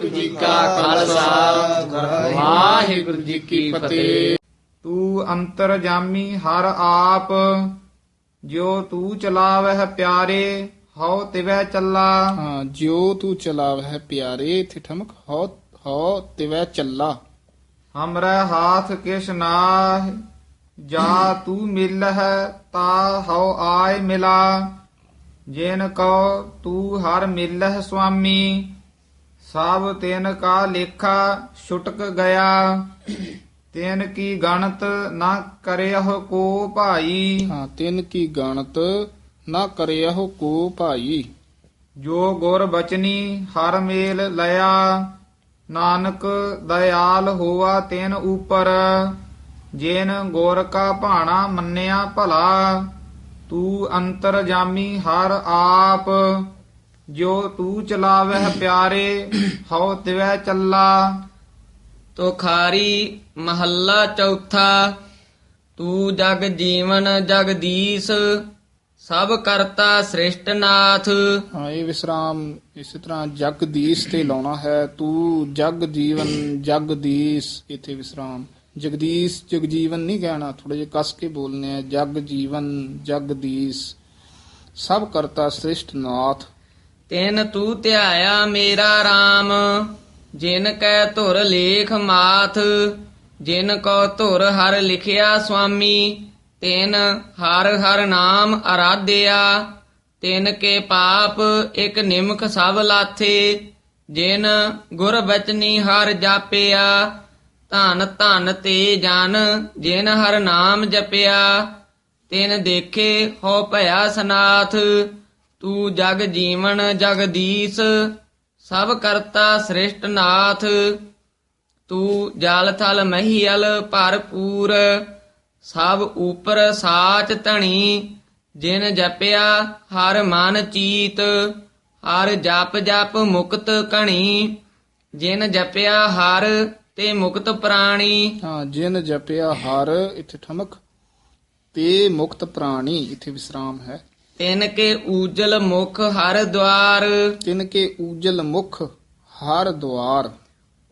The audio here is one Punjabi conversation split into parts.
ਵਾਹਿਗੁਰੂ ਜੀ ਕਾ ਖਾਲਸਾ ਵਾਹਿਗੁਰੂ ਜੀ ਕੀ ਫਤਿਹ ਤੂੰ ਅੰਤਰ ਜਾਮੀ ਹਰ ਆਪ ਜੋ ਤੂੰ ਚਲਾਵਹਿ ਪਿਆਰੇ ਹਉ ਤਿਵੈ ਚੱਲਾ ਹਾਂ ਜਿਉ ਤੂੰ ਚਲਾਵਹਿ ਪਿਆਰੇ ਇਥੇ ਠਮਕ ਹੋ ਹੋ ਤਿਵੈ ਚੱਲਾ ਹਮਰੇ ਹਾਥ ਕਿਛ ਨਾਹ ਜਾ ਤੂੰ ਮਿਲਹਿ ਤਾ ਹਉ ਆਏ ਮਿਲਾ ਜਿਨ ਕੋ ਤੂੰ ਹਰ ਮਿਲਹਿ ਸੁਆਮੀ ਸਭ ਤਿਨ ਕਾ ਲੇਖਾ ਛੁਟਕ ਗਿਆ। ਤਿਨ ਕੀ ਗਣਤ ਨਾ ਕਰਿਓ ਕੋ ਭਾਈ। ਹਾਂ ਤਿਨ ਕੀ ਗਣਤ ਨਾ ਕਰਿਆਹੋ ਕੋ ਭਾਈ। ਜੋ ਗੁਰ ਬਚਨੀ ਹਰ ਮੇਲ ਲਿਆ। ਨਾਨਕ ਦਇਆਲ ਹੋਆ ਤੈਨ ਉਪਰ। ਜੇਨ ਗੁਰ ਕਾ ਭਾਣਾ ਮੰਨਿਆ ਭਲਾ। ਤੂੰ ਅੰਤਰ ਜਾਮੀ ਹਰ ਆਪ। ਜੋ ਤੂੰ ਚਲਾਵਹਿ ਪਿਆਰੇ ਹਉ ਤਿਵੈ ਚੱਲਾ। ਤੁਖਾਰੀ ਮਹੱਲਾ ਚੌਥਾ ਤੂੰ ਜਗ ਜੀਵਨ ਜਗਦੀਸ਼ ਸਭ ਕਰਤਾ ਸ੍ਰਿਸ਼ਟ ਨਾਥ। ਹਾਂ ਇਹ ਵਿਸਰਾਮ ਇਸੇ ਤਰ੍ਹਾਂ ਜਗਦੀਸ਼ ਤੇ ਲਾਉਣਾ ਹੈ ਤੂੰ ਜਗ ਜੀਵਨ ਜਗਦੀਸ਼ ਇਥੇ ਵਿਸਰਾਮ। ਜਗਦੀਸ਼ ਜਗਜੀਵਨ ਨਹੀਂ ਕਹਿਣਾ ਥੋੜੇ ਜਿਹਾ ਕਸ ਕੇ ਬੋਲਨੇ ਆ ਜਗ ਜੀਵਨ ਜਗਦੀਸ਼ ਸਭ ਕਰਤਾ ਸ੍ਰਿਸ਼ਟ ਨਾਥ। ਤਿਨ ਤੂੰ ਧਿਆਇਆ ਮੇਰਾ RAM ਜਿਨ ਕੈ ਧੁਰ ਲੇਖ ਮਾਥ, ਜਿਨ ਕੋ ਧੁਰ ਹਰ ਲਿਖਿਆ ਸੁਆਮੀ, ਤਿਨ ਹਰ ਹਰ ਨਾਮ ਅਰਾਧਿਆ, ਤਿਨ ਕੇ ਪਾਪ ਇਕ ਨਿਮਖ ਸਭ ਲਾਥੇ, ਜਿਨ ਗੁਰ ਬਚਨੀ ਹਰ ਜਾਪਿਆ, ਧਨ ਧਨ ਤੇ ਜਨ ਜਿਨ ਹਰ ਨਾਮ ਜਪਿਆ, ਤਿਨ ਦੇਖੇ ਹੋ ਭਇਆ ਸਨਾਥ ਤੂੰ ਜਗ ਜੀਵਨ ਜਗਦੀਸ਼, ਸਭ ਕਰਤਾ ਸ੍ਰਿਸ਼ਟ ਨਾਥ। ਤੂੰ ਜਲ ਥਲ ਮਹੀਲ ਭਰਪੂਰ, ਸਭ ਉਪਰ ਸਾਚ ਧਣੀ। ਜਿਨ ਜਪਿਆ ਹਰ ਮਨ ਚੀਤ, ਹਰ ਜਪ ਜਪ ਮੁਕਤ ਕਣੀ ਜਿਨ ਜਪਿਆ ਹਰ ਤੇ ਮੁਕਤ ਪ੍ਰਾਣੀ। ਹਾਂ, ਜਿਨ ਜਪਿਆ ਹਰ, ਇਥੇ ਠਮਕ, ਤੇ ਮੁਕਤ ਪ੍ਰਾਣੀ, ਇਥੇ ਵਿਸਰਾਮ ਹੈ। ਤਿਨ ਕੇ ਊਜਲ ਮੁਖ ਹਰ ਦਵਾਰ ਤਿਨ ਕੇ ਊਜਲ ਮੁਖ ਹਰ ਦੁਆਰ।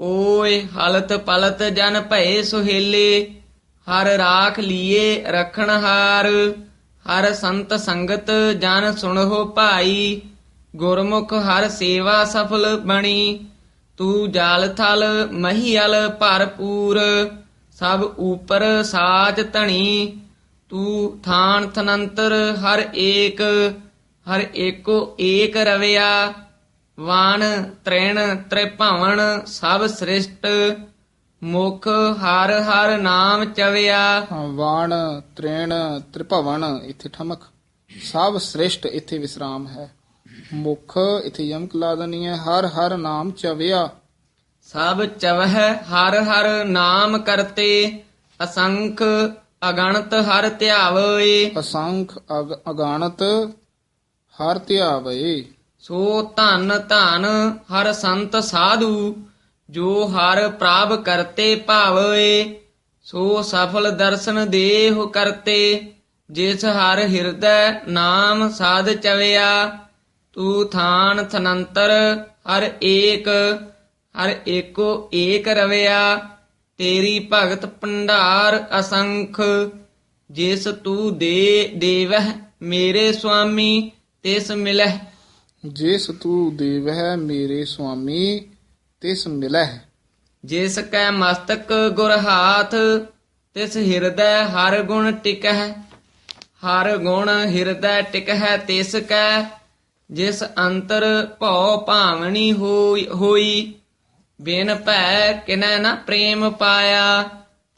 ਓਏ ਹਲਤ ਪਲਤ ਜਨ ਭਏ ਸੁਹੇਲੇ ਹਰ ਰਾਖ ਲੀਏ ਰਖਣ ਹਾਰ। ਹਰ ਸੰਤ ਸੰਗਤ ਜਨ ਸੁਣੋ ਭਾਈ ਗੁਰਮੁਖ ਹਰ ਸੇਵਾ ਸਫਲ ਬਣੀ। ਤੂੰ ਜਾਲ ਥਲ ਮਹੀਲ ਭਰਪੂਰ ਸਭ ਉਪਰ ਸਾਚ ਧਣੀ। ਤੂੰ ਥਾਨ ਥਨੰਤਰ ਹਰ ਏਕ ਹਰ ਏਕੋ ਏਕ ਰਵਿਆ ਵਾਣ ਤ੍ਰੈਣ ਤ੍ਰਿਭਵਨ ਸਭ ਸ੍ਰਿਸ਼ਟ ਮੁਖ ਹਰ ਹਰ ਨਾਮ ਚਵਿਆ। ਵਾਣ ਤ੍ਰੇਣ ਤ੍ਰਿਭਵਨ ਇਥੇ ਠਮਕ। ਸਭ ਸ੍ਰਿਸ਼ਟ ਇਥੇ ਵਿਸਰਾਮ ਹੈ। ਮੁਖ ਇਥੇ ਯਮਕ ਲਾ ਦਨੀ ਹੈ। ਹਰ ਹਰ ਨਾਮ ਚਵਿਆ। ਸਭ ਚਵਹਿ ਹਰ ਹਰ ਨਾਮ ਕਰਤੇ। ਅਸੰਖ ਅਗਣਤ ਹਰ ਧਿਆਵੇ। ਅਸੰਖ ਅਗ- ਅਗਾਣਤ ਹਰ ਧਿਆਵੇ। ਸੋ ਧਨ ਧਨ ਹਰ ਸੰਤ ਸਾਧੂ ਜੋ ਹਰ ਪ੍ਰਾਪ ਕਰਤੇ ਭਾਵੇ। ਸੋ ਸਫਲ ਦਰਸ਼ਨ ਦੇਹ ਕਰਤੇ ਜਿਸ ਹਰ ਹਿਰਦੈ ਨਾਮ ਸਾਧ ਚਵਿਆ। ਤੂੰ ਥਾਨ ਥਨੰਤਰ ਹਰ ਏਕ ਹਰ ਏਕੋ ਏਕ ਰਵਿਆ। ਤੇਰੀ ਭਗਤ ਭੰਡਾਰ ਅਸੰਖ ਜਿਸ ਤੂੰ ਦੇ ਦੇਵਹਿ ਮੇਰੇ ਸੁਆਮੀ ਤਿਸ ਮਿਲਹਿ। ਜਿਸ ਤੂੰ ਦੇਵਹਿ ਮੇਰੇ ਸੁਆਮੀ ਤਿਸ ਮਿਲਹਿ। ਜਿਸ ਕੈ ਮਸਤਕ ਗੁਰ ਹਾਥ ਤਿਸ ਹਿਰਦੈ ਹਰ ਗੁਣ ਟਿਕਹਿ। ਹਰ ਗੁਣ ਹਿਰਦੈ ਟਿਕਹਿ ਤਿਸ ਕੈ ਜਿਸ ਅੰਤਰ ਭਉ ਭਾਵਨੀ ਹੋਈ ਹੋਈ। ਬਿਨ ਭੈ ਕਿਨੈ ਨ ਪ੍ਰੇਮ ਪਾਇਆ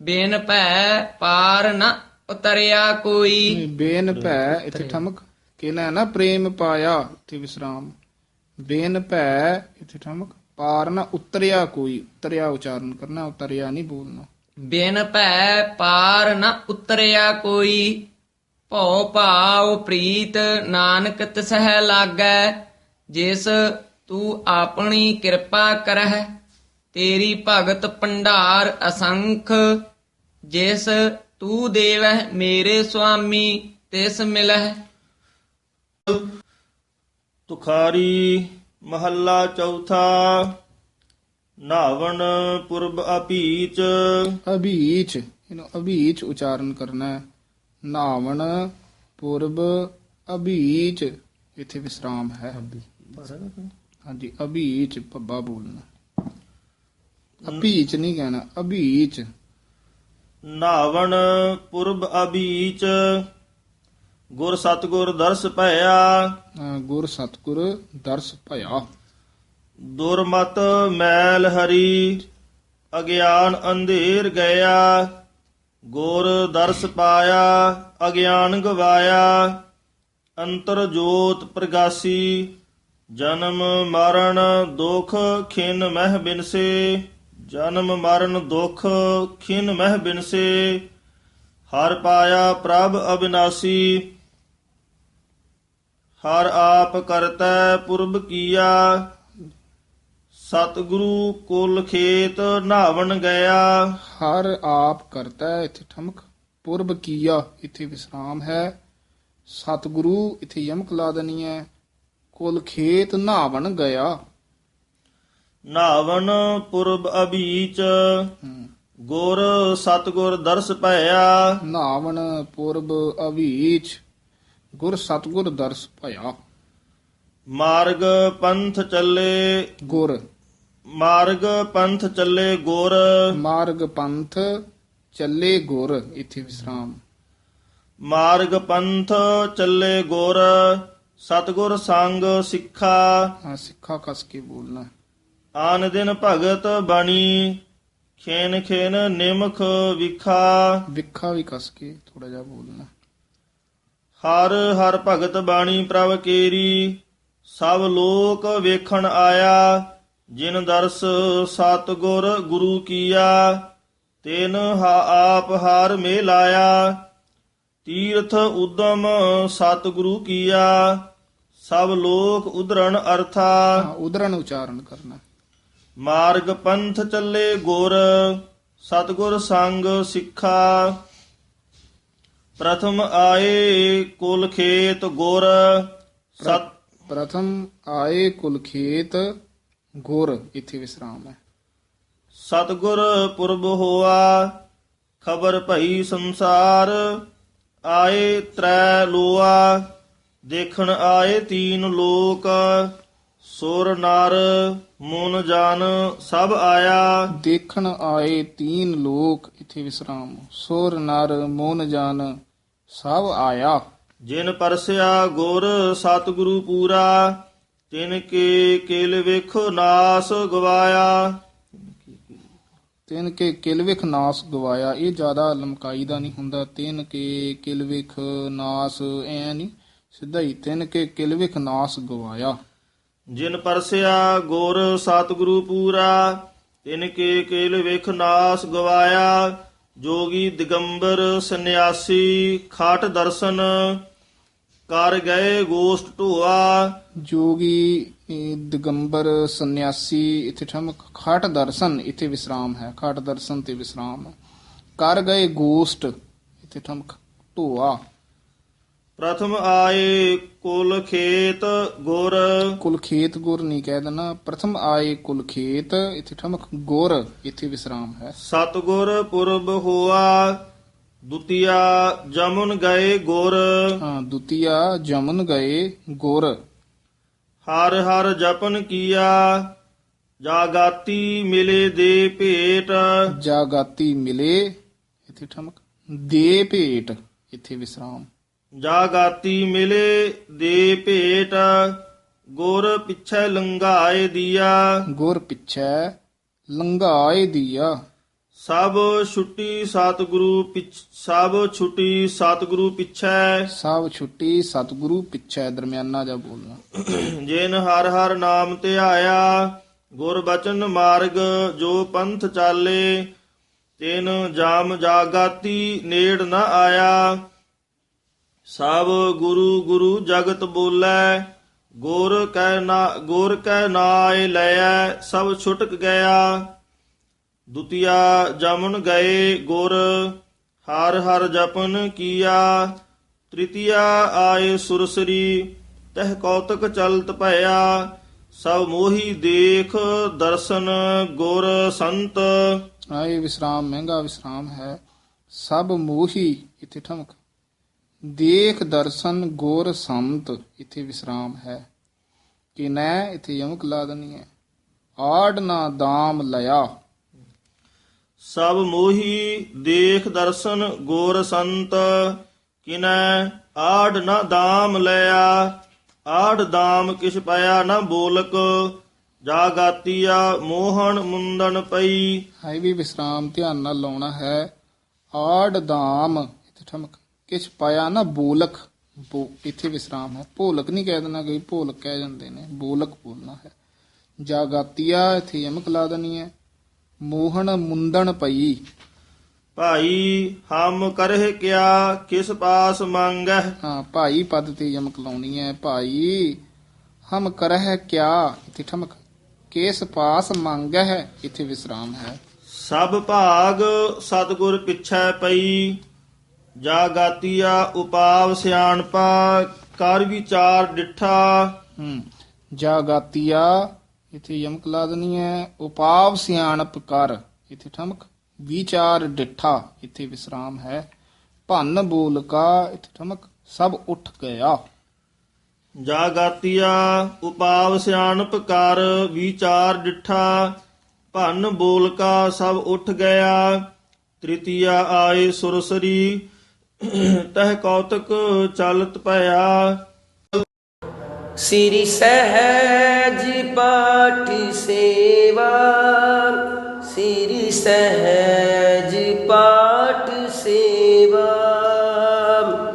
ਬਿਨ ਭੈ ਪਾਰ ਨ ਉਤਰਿਆ ਕੋਈ। ਬੇਨ ਭੈ ਇਥੇ ਠਮਕ ਕਿਨੈ ਨਾ ਪ੍ਰੇਮ ਪਾਇਆ ਇਥੇ ਵਿਸਰਾਮ। ਬੇਨ ਭੈ ਇਥੇ ਠਮਕ ਪਾਰ ਨਾ ਉਤਰਿਆ ਕੋਈ। ਉਤਰਿਆ ਉਚਾਰਨ ਕਰਨਾ ਉਤਰਿਆ ਨਹੀਂ ਬੋਲਣਾ। ਬਿਨ ਭੈ ਪਾਰ ਨ ਉਤਰਿਆ ਕੋਈ। ਭਉ ਭਾਉ ਪ੍ਰੀਤ ਨਾਨਕ ਤਿਸਹਿ ਲਾਗੈ ਜਿਸ ਤੂੰ ਆਪਣੀ ਕਿਰਪਾ ਕਰਹਿ। ਤੇਰੀ ਭਗਤ ਭੰਡਾਰ ਅਸੰਖ ਜਿਸ ਤੂੰ ਦੇਵਹਿ ਮੇਰੇ ਸੁਆਮੀ ਤਿਸ ਮਿਲਹਿ। ਤੁਖਾਰੀ ਮਹੱਲਾ ਚੌਥਾ ਨਾਵਣ ਪੁਰਬ ਅਪੀਚ ਅਭੀਚ ਇਹਨੂੰ ਅਭੀਚ ਉਚਾਰਨ ਕਰਨਾ ਹੈ। ਨਾਵਣ ਪੁਰਬ ਅਭੀਚ ਇੱਥੇ ਵਿਸਰਾਮ ਹੈ ਹਾਂਜੀ ਅਭੀਚ ਪੱਬਾ ਬੋਲਣਾ। ਅਭੀਚ ਨਹੀਂ ਕਹਿਣਾ ਅਭੀਚ ਨਾਵਣ ਪੁਰਬ ਅਬੀਚ ਗੁਰ ਸਤਗੁਰ ਦਰਸ ਭਇਆ। ਗੁਰ ਸਤਗੁਰ ਦਰਸ ਭਇਆ। ਦੁਰਮਤ ਮੈਲ ਹਰੀ ਅਗਿਆਨ ਅੰਧੇਰ ਗਿਆ। ਗੁਰ ਦਰਸ ਪਾਇਆ ਅਗਿਆਨ ਗਵਾਇਆ। ਅੰਤਰ ਜੋਤ ਪ੍ਰਗਾਸੀ ਜਨਮ ਮਰਨ ਦੁਖ ਖਿਨ ਮਹਿ ਬਿਨਸੇ। ਜਨਮ ਮਰਨ ਦੁਖ ਖਿਨ ਮਹਿ ਬਿਨਸੇ, ਹਰ ਪਾਇਆ ਪ੍ਰਭ ਅਬਿਨਾਸੀ। ਹਰ ਆਪ ਕਰਤੈ ਪੁਰਬ ਕੀਆ, ਸਤਿਗੁਰੂ ਕੁਲ ਖੇਤ ਨਾਵਣ ਗਿਆ ਹਰ ਆਪ ਕਰਤਾ ਇਥੇ ਠਮਕ, ਪੁਰਬ ਕੀਆ, ਇਥੇ ਵਿਸਰਾਮ ਹੈ। ਸਤਿਗੁਰੂ ਇਥੇ ਯਮਕ ਲਾ ਦੇਣੀ ਹੈ, ਕੁਲ ਖੇਤ ਨਹਾਵਣ ਗਿਆ। ਨਾਵਣ ਪੁਰਬ ਅਬੀਚ ਗੁਰ ਸਤਿਗੁਰ ਦਰਸ ਭਇਆ। ਨਹਾਵਣ ਪੁਰਬ ਅਵੀਚ ਗੁਰ ਸਤਗੁਰ ਦਰਸ ਭਇਆ। ਮਾਰਗ ਪੰਥ ਚੱਲੇ ਗੁਰ। ਮਾਰਗ ਪੰਥ ਚੱਲੇ ਗੁਰ। ਮਾਰਗ ਪੰਥ ਚੱਲੇ ਗੁਰ ਇੱਥੇ ਵਿਸਰਾਮ। ਮਾਰਗ ਪੰਥ ਚੱਲੇ ਗੁਰ ਸਤਿਗੁਰ ਸੰਗ ਸਿੱਖਾ। ਹਾਂ ਸਿੱਖਾ ਕਸ ਕੇ ਬੋਲਣਾ। ਆਨ ਦਿਨ ਭਗਤ ਬਣੀ ਖੇਨ ਖੇਨ ਨਿਮਖ ਵਿਖਾ। ਵਿਖਾ ਵੀ ਕਸ ਕੇ ਥੋੜਾ ਜਿਹਾ ਬੋਲਣਾ। ਹਰ ਹਰ ਭਗਤ ਬਾਣੀ ਪ੍ਰਭ ਕੇਰੀ ਸਭ ਲੋਕ ਵੇਖਣ ਆਇਆ। ਜਿਨ ਦਰਸ ਸਤਗੁਰ ਗੁਰੂ ਕੀਆ ਤਿਨ ਹਾ ਆਪ ਹਾਰ ਮੇ ਲਾਇਆ ਤੀਰਥ ਉਦਮ ਸਤਗੁਰੂ ਕੀਆ ਸਭ ਲੋਕ ਉਧਰਣ ਅਰਥਾ। ਹਾਂ ਉਦਰਨ ਉਚਾਰਨ ਕਰਨਾ। ਮਾਰਗ ਪੰਥ ਚੱਲੇ ਗੁਰ ਸਤਗੁਰ ਸੰਗ ਸਿੱਖਾ। ਪ੍ਰਥਮ ਆਏ ਕੁਲ ਖੇਤ ਗੁਰ ਸਤ ਪ੍ਰਥਮ ਆਏ ਕੁਲ ਖੇਤ ਗੁਰ ਇੱਥੇ ਵਿਸਰਾਮ ਹੈ। ਸਤਗੁਰ ਪੁਰਬ ਹੋਆ ਖਬਰ ਭਈ ਸੰਸਾਰ। ਆਏ ਤ੍ਰੈ ਲੋਆ ਦੇਖਣ ਆਏ ਤੀਨ ਲੋਕ। ਸੁਰ ਨਰ ਮਨ ਜਾਨ ਸਭ ਆਇਆ। ਦੇਖਣ ਆਏ ਤੀਨ ਲੋਕ ਇੱਥੇ ਵਿਸਰਾਮ। ਸੁਰ ਨਰ ਮੋਨ ਜਨ ਸਭ ਆਇਆ। ਜਿਨ ਪਰਸਿਆ ਗੁਰ ਸਤਿਗੁਰੂ ਪੂਰਾ ਤਿਨ ਕੇ ਕਿਲ ਵੇਖੋ ਨਾਸ ਗਵਾਇਆ। ਤਿਨ ਕੇ ਕਿਲਵਿਖ ਨਾਸ ਗਵਾਇਆ। ਇਹ ਜ਼ਿਆਦਾ ਲਮਕਾਈ ਦਾ ਨਹੀਂ ਹੁੰਦਾ। ਤਿਨ ਕੇ ਕਿਲਵਿਖ ਨਾਸ ਐ ਨਹੀਂ। ਸਿੱਧਾ ਹੀ ਤਿਨ ਕੇ ਕਿਲਵਿਖ ਨਾਸ ਗਵਾਇਆ। ਜਿਨ ਪਰਸਿਆ ਗੁਰ ਸਤਿਗੁਰੂ ਪੂਰਾ, ਤਿਨ ਕੇ ਕਿਲ ਵੇਖ ਨਾਸ ਗਵਾਇਆ, ਜੋਗੀ ਦਿਗੰਬਰ ਸੰਨਿਆਸੀ ਖਾਟ ਦਰਸ਼ਨ, ਕਰ ਗਏ ਗੋਸ਼ਟ ਢੋਆ। ਜੋਗੀ ਇਹ ਦਿਗੰਬਰ ਸੰਨਿਆਸੀ, ਇੱਥੇ ਠਮਕ, ਖਾਟ ਦਰਸ਼ਨ, ਇੱਥੇ ਵਿਸਰਾਮ ਹੈ, ਖਾਟ ਦਰਸ਼ਨ ਤੇ ਵਿਸਰਾਮ। ਕਰ ਗਏ ਗੋਸ਼ਟ, ਇੱਥੇ ਠਮਕ, ਢੋਆ। ਪ੍ਰਥਮ ਆਏ ਕੁਲ ਖੇਤ ਗੁਰ। ਕੁਲ ਖੇਤ ਗੁਰ ਨਹੀਂ ਕਹਿ ਦੇਣਾ। ਪ੍ਰਥਮ ਆਏ ਕੁਲ ਖੇਤ ਇੱਥੇ ਠਮਕ ਗੁਰ ਇੱਥੇ ਵਿਸਰਾਮ ਹੈ। ਸਤਗੁਰ ਪੁਰਬ ਹੋਆ ਦੁਤੀਆ ਜਮਨ ਗਏ ਗੁਰ। ਹਾਂ ਦੁਤੀਆ ਜਮਨ ਗਏ ਗੁਰ। ਹਰ ਹਰ ਜਪਨ ਕੀਆ ਜਾਗਾਤੀ ਮਿਲੇ ਦੇ ਭੇਟ। ਜਾਗਾਤੀ ਮਿਲੇ ਇੱਥੇ ਠਮਕ ਦੇ ਭੇਟ ਇੱਥੇ ਵਿਸਰਾਮ। ਜਾਗਾਤੀ ਮਿਲੇ ਦੇ ਭੇਟ ਗੁਰ ਪਿਛੈ ਲੰਘਾਏ ਦੀਆ। ਗੁਰ ਪਿਛੈ ਲੰਘਾਏ ਦੀਆ। ਸਭ ਛੁੱਟੀ ਸਤਿਗੁਰੂ ਪਿਛ ਸਭ ਛੁੱਟੀ ਸਤਿਗੁਰੂ ਪਿਛੈ। ਸਭ ਛੁੱਟੀ ਸਤਿਗੁਰੂ ਪਿਛੈ ਦਰਮਿਆਨਾ ਜਾ ਬੋਲਣਾ। ਜਿਨ ਹਰ ਹਰ ਨਾਮ ਧਿਆਇਆ ਗੁਰ ਬਚਨ ਮਾਰਗ ਜੋ ਪੰਥ ਚਾਲੇ ਤਿਨ ਜਾਮ ਜਾਗਾਤੀ ਨੇੜ ਨ ਆਇਆ। ਸਭ ਗੁਰੂ ਗੁਰੂ ਜਗਤ ਬੋਲੇ, ਗੁਰ ਕੈ ਨਾ, ਗੁਰ ਕੈ ਨਾਏ ਲਿਆ ਸਭ ਛੁਟਕ ਗਿਆ। ਦੁਤੀਆ ਜਮਨ ਗਏ ਗੁਰ, ਹਰ ਹਰ ਜਪਨ ਕੀਆ। ਤ੍ਰਿਤੀਆ ਆਏ ਸੁਰਸਰੀ, ਤਹ ਕੌਤਕ ਚਲਤ ਭਇਆ। ਸਭ ਮੋਹੀ ਦੇਖ ਦਰਸ਼ਨ ਗੁਰ ਸੰਤ। ਆਏ ਵਿਸਰਾਮ, ਮਹਿੰਗਾ ਵਿਸਰਾਮ ਹੈ। ਸਭ ਮੋਹੀ, ਇਥੇ ਠਮਕ। ਦੇਖ ਦਰਸ਼ਨ ਗੋਰ ਸੰਤ ਇੱਥੇ ਵਿਸਰਾਮ ਹੈ। ਕਿ ਨੈ ਇੱਥੇ ਯਮਕ ਲਾ ਦੇਣੀ ਹੈ। ਆੜ ਨਾ ਦਾਮ ਲਿਆ ਸਭ ਮੋਹੀ ਦੇਖ ਦਰਸ਼ਨ ਗੁਰ ਸੰਤ ਕਿਨੈ ਆੜ ਨ ਦਾਮ ਲਿਆ ਆੜ ਦਾਮ ਕਿਛ ਪਾਇਆ ਨ ਬੋਲਕ ਜਾ ਗਾਤੀਆ ਮੋਹਨ ਮੁੰਦਨ ਪਈ। ਹੈ ਵੀ ਵਿਸਰਾਮ ਧਿਆਨ ਨਾਲ ਲਾਉਣਾ ਹੈ। ਆੜ ਦਾਮ ਇੱਥੇ ਠਮਕ। ਕਿਛ ਪਾਇਆ ਨਾ ਬੋਲਕ ਇੱਥੇ ਵਿਸਰਾਮ ਹੈ। ਭੋਲਕ ਨਹੀਂ ਕਹਿ ਦੇਣਾ ਕੋਈ ਭੋਲਕ ਕਹਿ ਜਾਂਦੇ ਨੇ ਬੋਲਕ ਬੋਲਣਾ ਹੈ। ਜਾਗਾਤੀਆ ਇੱਥੇ ਯਮਕ ਲਾ ਦੇਣੀ ਹੈ। ਮੋਹਨ ਮੁੰਦਣ ਪਈ। ਭਾਈ ਹਮ ਕਰਹਿ ਕਿਆ ਕਿਸ ਪਾਸ ਮੰਗਹਿ? ਹਾਂ ਭਾਈ ਪਦ ਤੇ ਯਮਕ ਲਾਉਣੀ ਹੈ। ਭਾਈ ਹਮ ਕਰਹਿ ਕਿਆ ਇੱਥੇ ਠਮਕ। ਕੇਸ ਪਾਸ ਮੰਗ ਹੈ ਇੱਥੇ ਵਿਸਰਾਮ ਹੈ। ਸਭ ਭਾਗ ਸਤਗੁਰ ਪਿਛੈ ਪਈ। ਜਾ ਗਾਤੀਆ ਉਪਾਵ ਸਿਆਣਪਾ ਕਰ ਵਿਚਾਰ ਡਿਠਾ। ਹੂੰ ਜਾਗਾਤੀਆ ਇੱਥੇ ਯਮਕ ਲਾ ਦੇਣੀ ਹੈ। ਉਪਾਵ ਸਿਆਣਪ ਕਰ ਇੱਥੇ ਠਮਕ। ਵਿਚਾਰ ਡਿਠਾ ਇੱਥੇ ਵਿਸਰਾਮ ਹੈ। ਭੰਨ ਬੋਲਕਾ ਇੱਥੇ ਠਮਕ। ਸਭ ਉੱਠ ਗਿਆ। ਜਾ ਗਾਤੀਆ ਉਪਾਵ ਸਿਆਣਪ ਕਰ ਵਿਚਾਰ ਡਿਠਾ। ਭੰਨ ਬੋਲਕਾ ਸਭ ਉੱਠ ਗਿਆ। ਤ੍ਰਿਤੀਆ ਆਏ ਸੁਰਸਰੀ ਤਹ ਕੌਤਕ ਚਲਤ ਭਇਆ। ਸ੍ਰੀ ਸਹਿਜ ਪਾਠ ਸੇਵਾ ਸ੍ਰੀ ਸਹਿਜ ਪਾਠ ਸੇਵਾ।